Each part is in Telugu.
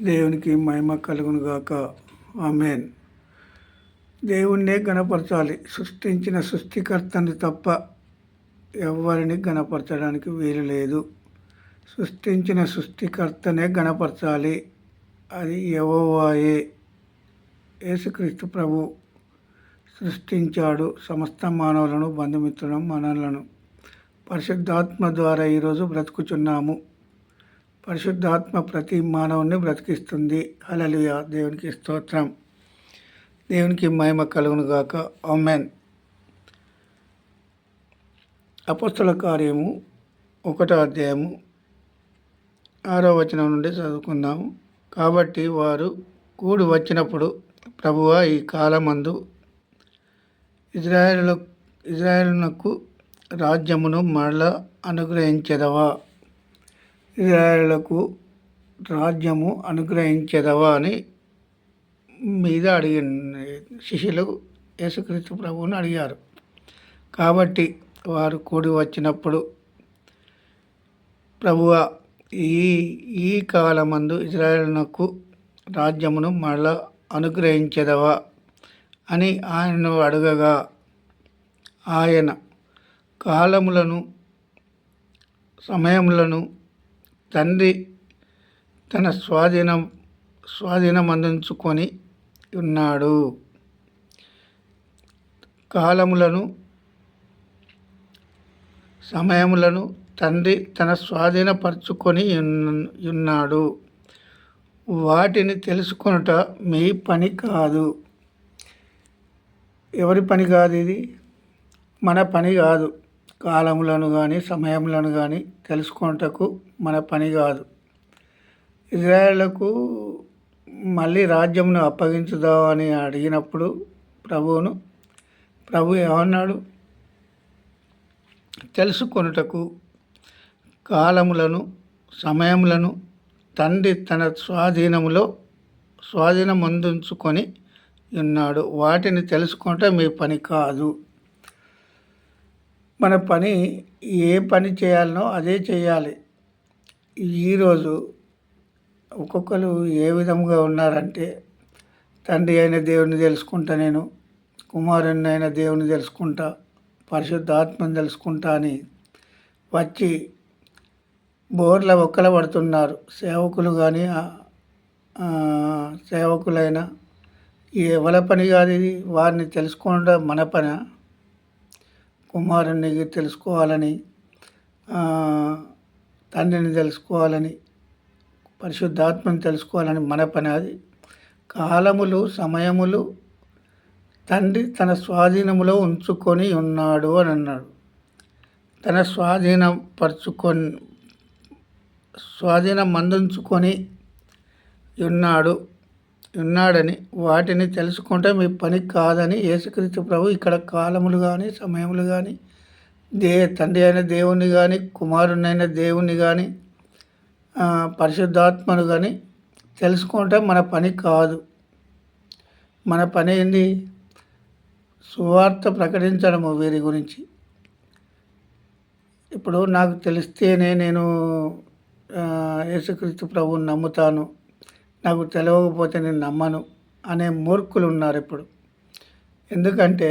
దేవునికి మహిమ కలుగును గాక. ఆమెన్. దేవుణ్ణే గణపరచాలి సృష్టించిన సృష్టికర్తని తప్ప ఎవరిని గణపరచడానికి వీలు లేదు. సృష్టించిన సృష్టికర్తనే గణపరచాలి అది ఎవోవాయే యేసుక్రీస్తు ప్రభు సృష్టించాడు సమస్త మానవులను బంధుమిత్రులను మనలను. పరిశుద్ధాత్మ ద్వారా ఈరోజు బ్రతుకుచున్నాము. పరిశుద్ధాత్మ ప్రతి మానవుని బ్రతికిస్తుంది. అలలుయ దేవునికి స్తోత్రం. దేవునికి మహిమ కలుగును గాక. ఆమెన్. అపస్తుల కార్యము ఒకటో అధ్యాయము ఆరో వచనం నుండి చదువుకుందాము కాబట్టి వారు కూడి వచ్చినప్పుడు ప్రభువ ఈ కాలమందు ఇజ్రాయేల్ ఇజ్రాయేల్నకు రాజ్యమును మరలా అనుగ్రహించదవా? ఇజ్రాయేళ్ళకు రాజ్యము అనుగ్రహించదవా అని మీద అడిగి శిష్యులు యేసుక్రీస్తు ప్రభువుని అడిగారు. కాబట్టి వారు కూడి వచ్చినప్పుడు ప్రభువ ఈ ఈ కాలమందు ఇజ్రాయేలునకు రాజ్యమును మరలా అనుగ్రహించదవా అని ఆయనను అడగగా ఆయన కాలములను సమయములను తండ్రి తన స్వాధీనం స్వాధీనం అందించుకొని ఉన్నాడు. కాలములను సమయములను తండ్రి తన స్వాధీనపరుచుకొని ఉన్నాడు. వాటిని తెలుసుకొనుట మీ పని కాదు. ఎవరి పని కాదు ఇది? మన పని కాదు. కాలములను కానీ సమయములను కానీ తెలుసుకొనుటకు మన పని కాదు. ఇజ్రాయేళ్ళకు మళ్ళీ రాజ్యమును అప్పగించుదామని అడిగినప్పుడు ప్రభువును ప్రభు ఏమన్నాడు? తెలుసుకొనుటకు కాలములను సమయములను తండ్రి తన స్వాధీనములో స్వాధీనం అందించుకొని ఉన్నాడు. వాటిని తెలుసుకుంటే మీ పని కాదు. మన పని ఏ పని చేయాలనో అదే చేయాలి. ఈరోజు ఒక్కొక్కరు ఏ విధంగా ఉన్నారంటే తండ్రి అయిన దేవుని తెలుసుకుంటా నేను కుమారుని అయిన దేవుని తెలుసుకుంటా పరిశుద్ధ ఆత్మని తెలుసుకుంటా అని వచ్చి బోర్ల ఒక్కల పడుతున్నారు. సేవకులు కానీ సేవకులైన ఎవరి పని కాదు ఇది? వారిని తెలుసుకోవడం మన పని? కుమారుని తెలుసుకోవాలని తండ్రిని తెలుసుకోవాలని పరిశుద్ధాత్మని తెలుసుకోవాలని మన పని అది. కాలములు సమయములు తండ్రి తన స్వాధీనములో ఉంచుకొని ఉన్నాడు అని అన్నాడు. తన స్వాధీనపరుచుకొని స్వాధీనం అందించుకొని ఉన్నాడు. ఉన్నాడని వాటిని తెలుసుకుంటే మీ పని కాదని యేసుక్రీస్తు ప్రభు ఇక్కడ కాలములు కానీ సమయములు కానీ దే తండ్రి అయిన దేవుణ్ణి కానీ కుమారునైన దేవుణ్ణి కానీ పరిశుద్ధాత్మను కానీ తెలుసుకుంటే మన పని కాదు. మన పని ఏంది? సువార్త ప్రకటించడము వీరి గురించి. ఇప్పుడు నాకు తెలిస్తేనే నేను యేసుక్రీస్తు ప్రభువుని నమ్ముతాను. నాకు తెలియకపోతే నేను నమ్మను అనే మూర్ఖులు ఉన్నారు ఇప్పుడు. ఎందుకంటే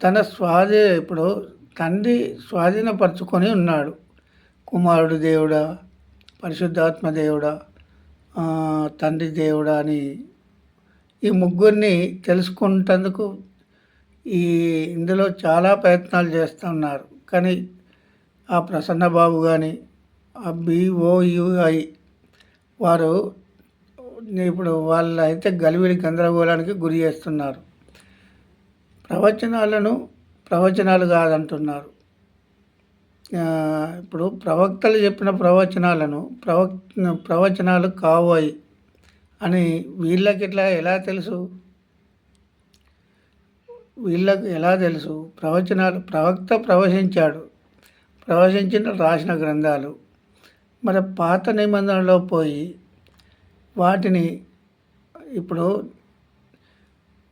తన స్వాధీ ఇప్పుడు తండ్రి స్వాధీనపరుచుకొని ఉన్నాడు. కుమారుడు దేవుడా పరిశుద్ధాత్మ దేవుడా తండ్రి దేవుడా అని ఈ ముగ్గురిని తెలుసుకుంటందుకు ఈ ఇందులో చాలా ప్రయత్నాలు చేస్తున్నారు కానీ ఆ ప్రసన్న బాబు కానీ ఆ బిఓయుఐ వారు ఇప్పుడు వాళ్ళు అయితే గలివిడి గందరగోళానికి గురి చేస్తున్నారు. ప్రవచనాలను ప్రవచనాలు కాదంటున్నారు. ఇప్పుడు ప్రవక్తలు చెప్పిన ప్రవచనాలను ప్రవక్ ప్రవచనాలు కావోయి అని వీళ్ళకి ఇట్లా ఎలా తెలుసు? వీళ్ళకు ఎలా తెలుసు? ప్రవచనాలు ప్రవక్త ప్రవచించాడు ప్రవచించిన రాసిన గ్రంథాలు. మరి పాత నిబంధనలో పోయి వాటిని ఇప్పుడు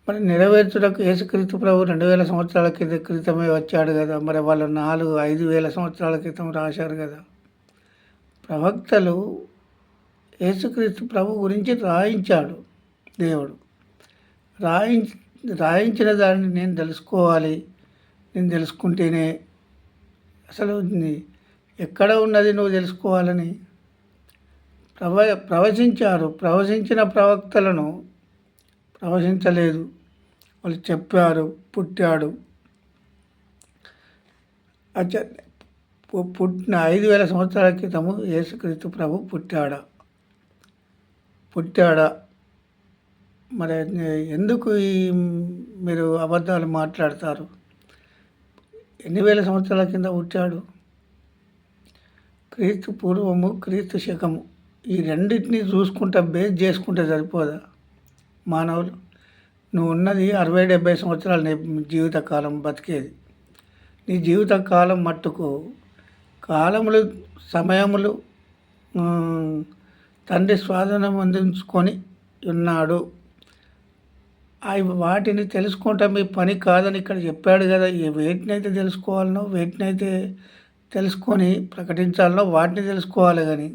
మరి నెరవేర్చుటకు యేసుక్రీస్తు ప్రభు రెండు వేల సంవత్సరాల క్రిత క్రితమే వచ్చాడు కదా. మరి వాళ్ళు నాలుగు ఐదు వేల సంవత్సరాల క్రితం రాశారు కదా. ప్రవక్తలు యేసుక్రీస్తు ప్రభు గురించి రాయించాడు దేవుడు. రాయి రాయించిన దాన్ని నేను తెలుసుకోవాలి. నేను తెలుసుకుంటేనే అసలు నీ- ఎక్కడ ఉన్నది నువ్వు తెలుసుకోవాలని? ప్రవ ప్రవచించారు. ప్రవచించిన ప్రవక్తలను ప్రవచించలేదు. వాళ్ళు చెప్పారు పుట్టాడు. అచ్చ పు- పుట్టిన ఐదు వేల సంవత్సరాల క్రితము యేసుక్రీస్తు ప్రభు పుట్టాడా? పుట్టాడా? మరి ఎందుకు ఈ మీరు అబద్ధాలు మాట్లాడతారు? ఎన్ని వేల సంవత్సరాల కింద పుట్టాడు? క్రీస్తు పూర్వము క్రీస్తు శకము. ఈ రెండింటిని చూసుకుంటా బేస్ చేసుకుంటే సరిపోదా? మానవులు నువ్వు ఉన్నది అరవై డెబ్బై సంవత్సరాల జీవితకాలం బతికేది. నీ జీవితకాలం మట్టుకు కాలములు సమయములు తండ్రి స్వాధీనం అందించుకొని ఉన్నాడు. అవి వాటిని తెలుసుకుంటా మీ పని కాదని ఇక్కడ చెప్పాడు కదా. వేటినైతే తెలుసుకోవాలనో వేటినైతే తెలుసుకొని ప్రకటించాలనో వాటిని తెలుసుకోవాలి కానీ.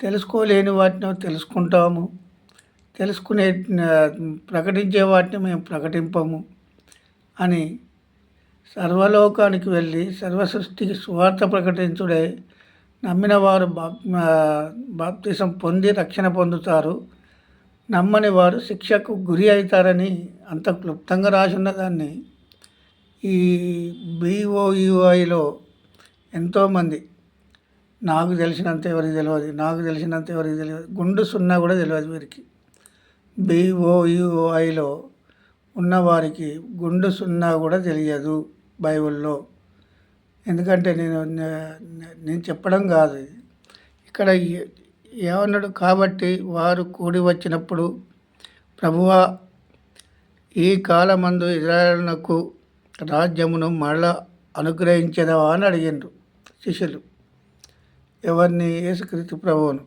తెలుసుకోలేని వాటిని తెలుసుకుంటాము. తెలుసుకునే ప్రకటించే వాటిని మేము ప్రకటింపము అని సర్వలోకానికి వెళ్ళి సర్వ సృష్టికి సువార్త ప్రకటించుడే నమ్మిన వారు బాప్ బాప్తిసం పొంది రక్షణ పొందుతారు. నమ్మని వారు శిక్షకు గురి అవుతారని అంత క్లుప్తంగా రాసి దాన్ని ఈ బీఓయుఐలో ఎంతోమంది. నాకు తెలిసినంత ఎవరికి తెలియదు నాకు తెలిసినంత ఎవరికి తెలియదు గుండు సున్నా కూడా తెలియదు వీరికి. బీఓయుఐలో ఉన్నవారికి గుండు సున్నా కూడా తెలియదు బైబిల్లో. ఎందుకంటే నేను నేను చెప్పడం కాదు ఇక్కడ ఏమన్నాడు? కాబట్టి వారు కూడి వచ్చినప్పుడు ప్రభువా ఈ కాలమందు ఇజ్రాయల్నకు రాజ్యమును మరలా అనుగ్రహించదవా అని అడిగిండ్రు. శిష్యులు. ఎవరిని యేసుక్రీస్తు ప్రభువును?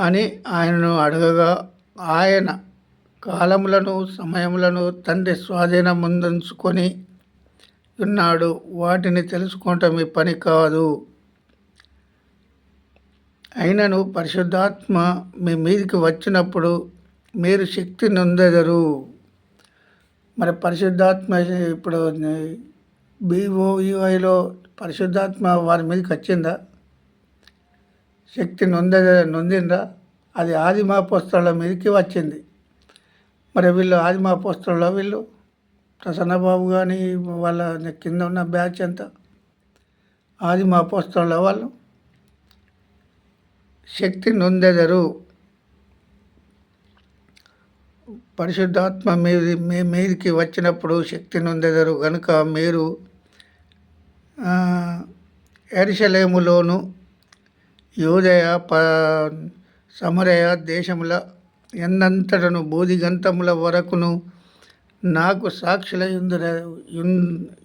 అని ఆయనను అడగగా ఆయన కాలములను సమయములను తండ్రి స్వాధీనం ముందుంచుకొని ఉన్నాడు. వాటిని తెలుసుకోవటం మీ పని కాదు. అయినను పరిశుద్ధాత్మ మీ మీదికి వచ్చినప్పుడు మీరు శక్తి నొందెదరు. మరి పరిశుద్ధాత్మ ఇప్పుడు బీఓయుఐలో పరిశుద్ధాత్మ వారి మీదకి వచ్చిందా? శక్తి నొంద నొందిందా? అది ఆదిమాపోస్తల మీదకి వచ్చింది. మరి వీళ్ళు ఆదిమాపోస్తలలో వీళ్ళు? ప్రసన్నబాబు కానీ వాళ్ళ కింద ఉన్న బ్యాచ్ అంతా ఆదిమాపోస్తల వాళ్ళు? శక్తి నొందెదరు. పరిశుద్ధాత్మ మీది మీ మీదికి వచ్చినప్పుడు శక్తి నొందెదరు. కనుక మీరు ఆ, యూదయ యోదయ ప సమరయ దేశముల ఎన్నంతటను బోధిగంతముల వరకును నాకు సాక్షుల యుందుర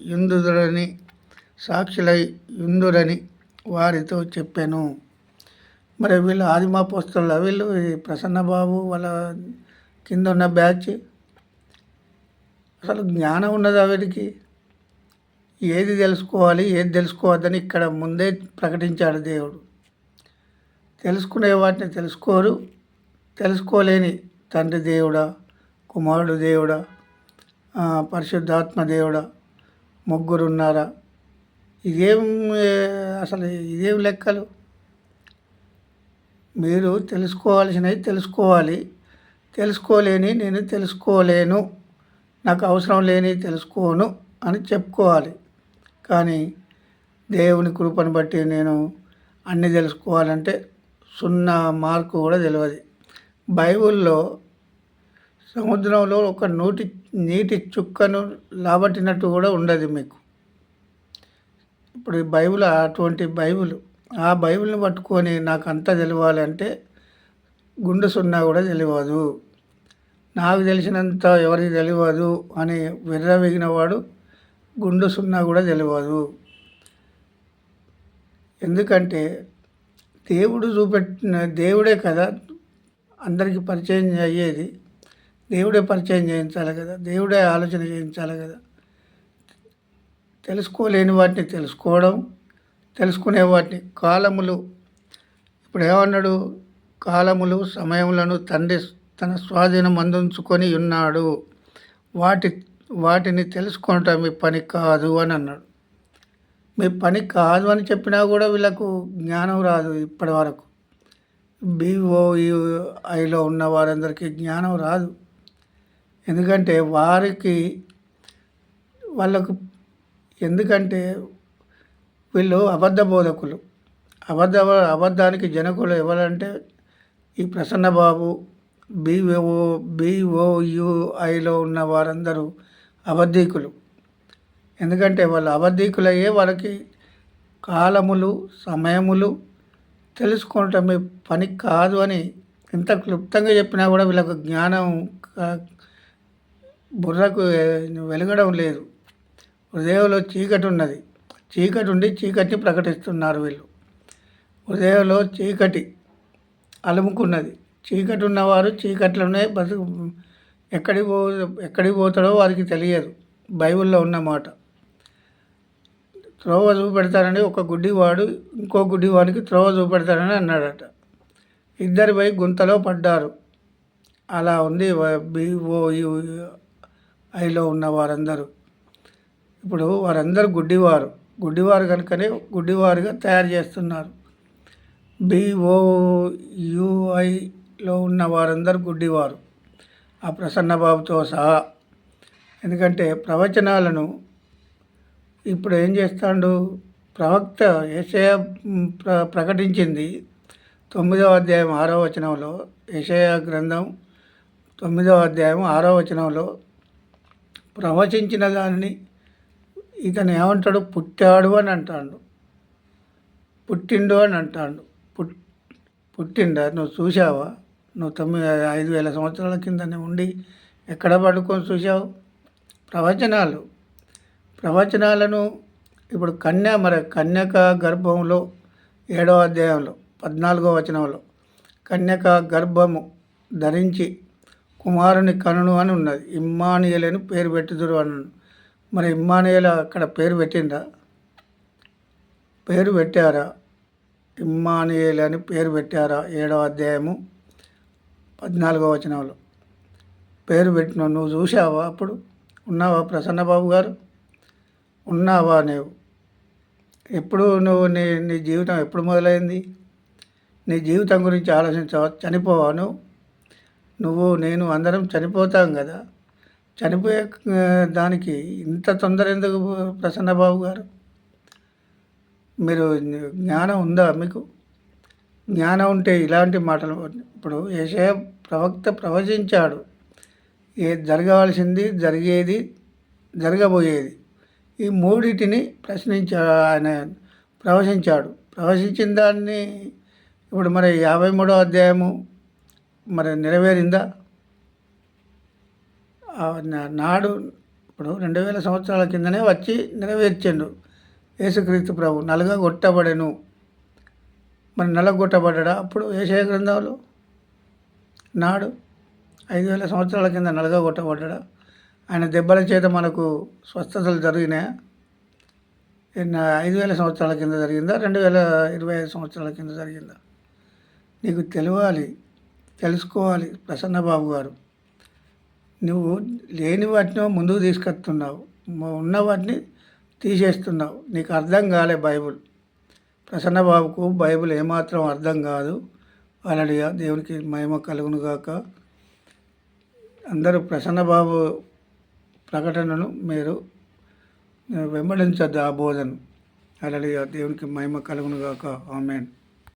యుందురని సాక్షుల యుందురని వారితో చెప్పాను. మరి వీళ్ళు ఆదిమా వీళ్ళు? ప్రసన్నబాబు వాళ్ళ కింద ఉన్న బ్యాచ్? అసలు జ్ఞానం ఉన్నదా వీడికి? ఏది తెలుసుకోవాలి ఏది తెలుసుకోవద్దని ఇక్కడ ముందే ప్రకటించాడు దేవుడు. తెలుసుకునే వాటిని తెలుసుకోరు తెలుసుకోలేని తండ్రి దేవుడా కుమారుడు దేవుడా పరిశుద్ధాత్మ దేవుడా ముగ్గురు ఉన్నారా ఇదేం అసలు ఇదేం లెక్కలు? మీరు తెలుసుకోవాల్సినవి తెలుసుకోవాలి. తెలుసుకోలేని నేను తెలుసుకోలేను. నాకు అవసరం లేని తెలుసుకోను అని చెప్పుకోవాలి. కానీ దేవుని కృపను బట్టి నేను అన్నీ తెలుసుకోవాలంటే సున్నా మార్కు కూడా తెలియదు బైబిల్లో సముద్రంలో ఒక నూటి నీటి చుక్కను లాబట్టినట్టు కూడా ఉండదు మీకు. ఇప్పుడు ఈ బైబిల్ అటువంటి బైబిల్ ఆ బైబిల్ని పట్టుకొని నాకు అంతా తెలియాలంటే గుండె సున్నా కూడా తెలియదు నాకు తెలిసినంత ఎవరికి తెలియదు అని విర్రవిగిన వాడు గుండు సున్నా కూడా తెలియదు ఎందుకంటే దేవుడు చూపెట్టిన దేవుడే కదా అందరికీ పరిచయం అయ్యేది. దేవుడే పరిచయం చేయించాలి కదా దేవుడే ఆలోచన చేయించాలి కదా. తెలుసుకోలేని వాటిని తెలుసుకోవడం తెలుసుకునే వాటిని కాలములు ఇప్పుడు ఏమన్నాడు? కాలములు సమయములను తండ్రి తన స్వాధీనం అందించుకొని ఉన్నాడు. వాటి వాటిని తెలుసుకుంటా మీ పని కాదు అని అన్నాడు. మీ పని కాదు అని చెప్పినా కూడా వీళ్ళకు జ్ఞానం రాదు ఇప్పటి వరకు. బీఓఈఐలో ఉన్న వారందరికీ జ్ఞానం రాదు. ఎందుకంటే వారికి వాళ్ళకు ఎందుకంటే వీళ్ళు అబద్ధ బోధకులు. అబద్ధ అబద్ధానికి జనకులు ఎవరంటే ఈ ప్రసన్నబాబు బీఓ బీఓయుఐలో ఉన్న వారందరూ అబద్ధీకులు. ఎందుకంటే వాళ్ళు అబద్ధీకులయ్యే వాళ్ళకి కాలములు సమయములు తెలుసుకోవటం పని కాదు అని ఎంత క్లుప్తంగా చెప్పినా కూడా వీళ్ళకు జ్ఞానం బుర్రకు వెలగడం లేదు. హృదయంలో చీకటి ఉన్నది చీకటి ఉండి చీకటిని ప్రకటిస్తున్నారు వీళ్ళు. హృదయంలో చీకటి అలుముకున్నది. చీకటి ఉన్నవారు చీకట్లోనే బతుకు ఎక్కడికి పో ఎక్కడికి పోతాడో వారికి తెలియదు. బైబిల్లో ఉన్న మాట. త్రోవ చూపెడతానని ఒక గుడ్డివాడు ఇంకో గుడ్డివాడికి త్రోవ చూపెడతానని అన్నాడట. ఇద్దరు పోయి గుంతలో పడ్డారు. అలా ఉంది ఐలో ఉన్న వారందరూ. ఇప్పుడు వారందరూ గుడ్డివారు. గుడ్డివారు కనుకనే గుడ్డివారుగా తయారు చేస్తున్నారు. బిఓయుఐలో ఉన్న వారందరూ గుడ్డివారు. ఆ ప్రసన్నబాబుతో సహా. ఎందుకంటే ప్రవచనాలను ఇప్పుడు ఏం చేస్తాడు? ప్రవక్త ఏషయ ప్ర ప్రకటించింది తొమ్మిదవ అధ్యాయం ఆరో వచనంలో. ఏషయ గ్రంథం తొమ్మిదవ అధ్యాయం ఆరో వచనంలో ప్రవచించిన దానిని ఇతను ఏమంటాడు? పుట్టాడు అని అంటాడు. పుట్టిండు అని అంటాడు. పుట్ పుట్టిండా? నువ్వు చూసావా నువ్వు తొమ్మిది ఐదు వేల సంవత్సరాల కిందనే ఉండి ఎక్కడ పడుకొని చూసావు ప్రవచనాలు. ప్రవచనాలను ఇప్పుడు కన్య మరి కన్యక గర్భంలో ఏడవ అధ్యాయంలో పద్నాలుగో వచనంలో. కన్యక గర్భము ధరించి కుమారుని కనును అని ఉన్నది. ఇమ్మానియల్ అని పేరు పెట్టుదురు అన్నాడు మరి ఇమ్మానియల్ అక్కడ పేరు పెట్టిందా? పేరు పెట్టారా? ఇమ్మానియల్ అని పేరు పెట్టారా? ఏడవ అధ్యాయము పద్నాలుగో వచనంలో. పేరు పెట్టిన నువ్వు చూసావా అప్పుడు? ఉన్నావా ప్రసన్నబాబు గారు? ఉన్నావా నువ్వు ఎప్పుడు నువ్వు నీ నీ జీవితం ఎప్పుడు మొదలైంది? నీ జీవితం గురించి ఆలోచించవా? చనిపోవా నువ్వు? నువ్వు నేను అందరం చనిపోతాం కదా? చనిపోయే దానికి ఇంత తొందర ఎందుకు ప్రసన్నబాబు గారు? మీరు జ్ఞానం ఉందా మీకు? జ్ఞానం ఉంటే ఇలాంటి మాటలు ఇప్పుడు ఏషయ ప్రవక్త ప్రవచించాడు. ఏ జరగవలసింది జరిగేది జరగబోయేది. ఈ మూడింటిని ప్రశ్నించా ఆయన ప్రవచించాడు. ప్రవచించిన దాన్ని ఇప్పుడు మరి యాభై మూడో అధ్యాయము మరి నెరవేరిందా? నాడు ఇప్పుడు రెండు వేల సంవత్సరాల కిందనే వచ్చి నెరవేర్చిండు. యేసుక్రీస్తు ప్రభు నలుగా కొట్టబడెను మరి నలగొట్టబడ్డా అప్పుడు ఏషయ గ్రంథాలు నాడు ఐదు వేల సంవత్సరాల కింద నలగొట్టబడ్డా ఆయన దెబ్బల చేత మనకు స్వస్థతలు జరిగినాయా? ఐదు వేల సంవత్సరాల కింద జరిగిందా? రెండు వేల ఇరవై ఐదు సంవత్సరాల కింద జరిగిందా? నీకు తెలియాలి తెలుసుకోవాలి ప్రసన్నబాబు గారు. నువ్వు లేని వాటిని ముందుకు తీసుకొస్తున్నావు. ఉన్న వాటిని తీసేస్తున్నావు. నీకు అర్థం కాలే బైబుల్. ప్రసన్నబాబుకు బైబిల్ ఏమాత్రం అర్థం కాదు. అలడిగా దేవునికి మహిమ కలుగును గాక. అందరూ ప్రసన్నబాబు ప్రకటనను మీరు వెంబడించద్దు ఆ బోధను. అలడిగా దేవునికి మహిమ కలుగును గాక. ఆమెన్.